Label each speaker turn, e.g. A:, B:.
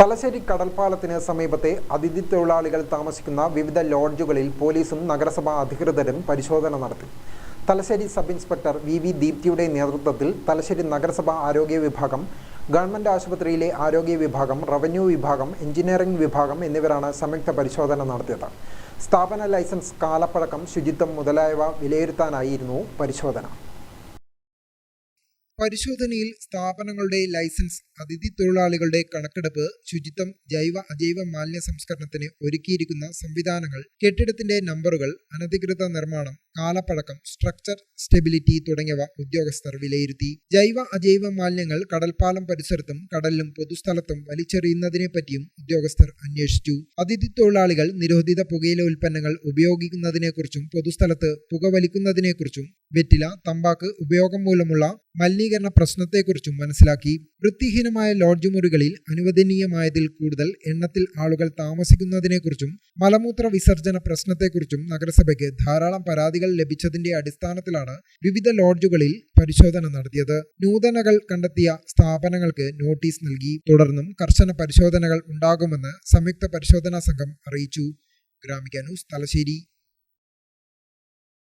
A: തലശ്ശേരി കടൽപ്പാലത്തിന് സമീപത്തെ അതിഥി തൊഴിലാളികൾ താമസിക്കുന്ന വിവിധ ലോഡ്ജുകളിൽ പോലീസും നഗരസഭാ അധികൃതരും പരിശോധന നടത്തി. Thalassery sub inspector V V ദീപ്തിയുടെ നേതൃത്വത്തിൽ തലശ്ശേരി നഗരസഭാ ആരോഗ്യ വിഭാഗം ഗവൺമെന്റ് ആശുപത്രിയിലെ ആരോഗ്യ വിഭാഗം റവന്യൂ വിഭാഗം എഞ്ചിനീയറിംഗ് വിഭാഗം എന്നിവരാണ് സംയുക്ത പരിശോധന നടത്തിയത്. സ്ഥാപന ലൈസൻസ് കാലപ്പഴക്കം ശുചിത്വം മുതലായവ വിലയിരുത്താനായിരുന്നു പരിശോധന. പരിശോധനയിൽ സ്ഥാപനങ്ങളുടെ ലൈസൻസ് അതിഥി തൊഴിലാളികളുടെ കണക്കെടുപ്പ് ശുചിത്വം ജൈവ അജൈവ മാലിന്യ സംസ്കരണത്തിന് ഒരുക്കിയിരിക്കുന്ന സംവിധാനങ്ങൾ കെട്ടിടത്തിന്റെ നമ്പറുകൾ അനധികൃത നിർമ്മാണം കാലപ്പഴക്കം സ്ട്രക്ചർ സ്റ്റെബിലിറ്റി തുടങ്ങിയവ ഉദ്യോഗസ്ഥർ വിലയിരുത്തി. ജൈവ അജൈവ മാലിന്യങ്ങൾ കടൽപ്പാലം പരിസരത്തും കടലിലും പൊതുസ്ഥലത്തും വലിച്ചെറിയുന്നതിനെ പറ്റിയും ഉദ്യോഗസ്ഥർ അന്വേഷിച്ചു. അതിഥി തൊഴിലാളികൾ നിരോധിത പുകയില ഉൽപ്പന്നങ്ങൾ ഉപയോഗിക്കുന്നതിനെക്കുറിച്ചും പൊതുസ്ഥലത്ത് പുക പുകവലിക്കുന്നതിനെക്കുറിച്ചും വെറ്റില തമ്പാക്ക് ഉപയോഗം മൂലമുള്ള മലിനീകരണ പ്രശ്നത്തെക്കുറിച്ചും മനസ്സിലാക്കി. വൃത്തിഹീനമായ ലോഡ്ജ് മുറികളിൽ അനുവദനീയമായതിൽ കൂടുതൽ എണ്ണത്തിൽ ആളുകൾ താമസിക്കുന്നതിനെക്കുറിച്ചും മലമൂത്ര വിസർജന പ്രശ്നത്തെക്കുറിച്ചും നഗരസഭയ്ക്ക് ധാരാളം പരാതികൾ ലഭിച്ചതിന്റെ അടിസ്ഥാനത്തിലാണ് വിവിധ ലോഡ്ജുകളിൽ പരിശോധന നടത്തിയത്. നൂതനകൾ കണ്ടെത്തിയ സ്ഥാപനങ്ങൾക്ക് നോട്ടീസ് നൽകി. തുടർന്നും കർശന പരിശോധനകൾ ഉണ്ടാകുമെന്ന് സംയുക്ത പരിശോധനാ സംഘം അറിയിച്ചു. ഗ്രാമിക ന്യൂസ് തലശ്ശേരി.